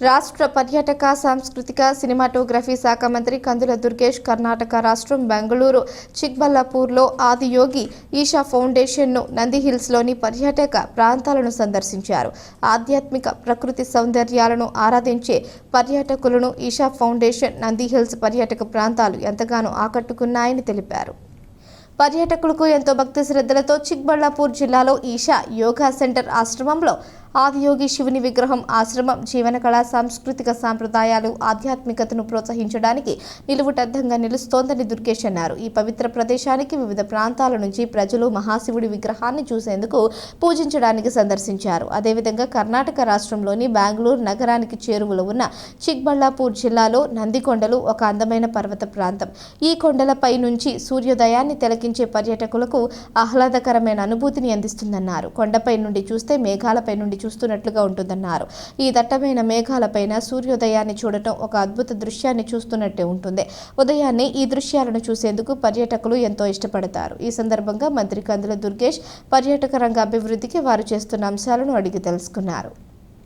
రాష్ట్ర పర్యాటక సాంస్కృతిక సినిమాటోగ్రఫీ శాఖ మంత్రి కందుల దుర్గేష్ కర్ణాటక రాష్ట్రం బెంగళూరు చిక్బల్లాపూర్లో ఆదియోగి ఈషా ఫౌండేషన్ను నందిహిల్స్లోని పర్యాటక ప్రాంతాలను సందర్శించారు. ఆధ్యాత్మిక ప్రకృతి సౌందర్యాలను ఆరాధించే పర్యాటకులను ఈషా ఫౌండేషన్ నందిహిల్స్ పర్యాటక ప్రాంతాలు ఎంతగానో ఆకట్టుకున్నాయని తెలిపారు. పర్యాటకులకు ఎంతో భక్తి శ్రద్ధలతో చిక్బళ్ళాపూర్ జిల్లాలో ఈషా యోగా సెంటర్ ఆశ్రమంలో ఆదియోగి శివుని విగ్రహం ఆశ్రమం జీవన కళా సాంస్కృతిక సాంప్రదాయాలు ఆధ్యాత్మికతను ప్రోత్సహించడానికి నిలువుటద్దంగా నిలుస్తోందని దుర్గేష్ అన్నారు. ఈ పవిత్ర ప్రదేశానికి వివిధ ప్రాంతాల నుంచి ప్రజలు మహాశివుడి విగ్రహాన్ని చూసేందుకు పూజించడానికి సందర్శించారు. అదేవిధంగా కర్ణాటక రాష్ట్రంలోని బెంగళూరు నగరానికి చేరువలో ఉన్న చిక్బళ్ళాపూర్ జిల్లాలో నందికొండలు ఒక అందమైన పర్వత ప్రాంతం. ఈ కొండలపై నుంచి సూర్యోదయాన్ని తిలకించే పర్యాటకులకు ఆహ్లాదకరమైన అనుభూతిని అందిస్తుందన్నారు. కొండపై నుండి చూస్తే మేఘాలపై నుండి చూస్తున్నట్లుగా ఉంటుందన్నారు. ఈ దట్టమైన మేఘాలపైన సూర్యోదయాన్ని చూడటం ఒక అద్భుత దృశ్యాన్ని చూస్తున్నట్టే ఉంటుంది. ఉదయాన్నే ఈ దృశ్యాలను చూసేందుకు పర్యాటకులు ఎంతో ఇష్టపడతారు. ఈ సందర్భంగా మంత్రి కందుల దుర్గేష్ పర్యాటక రంగ అభివృద్ధికి వారు చేస్తున్న అంశాలను అడిగి తెలుసుకున్నారు.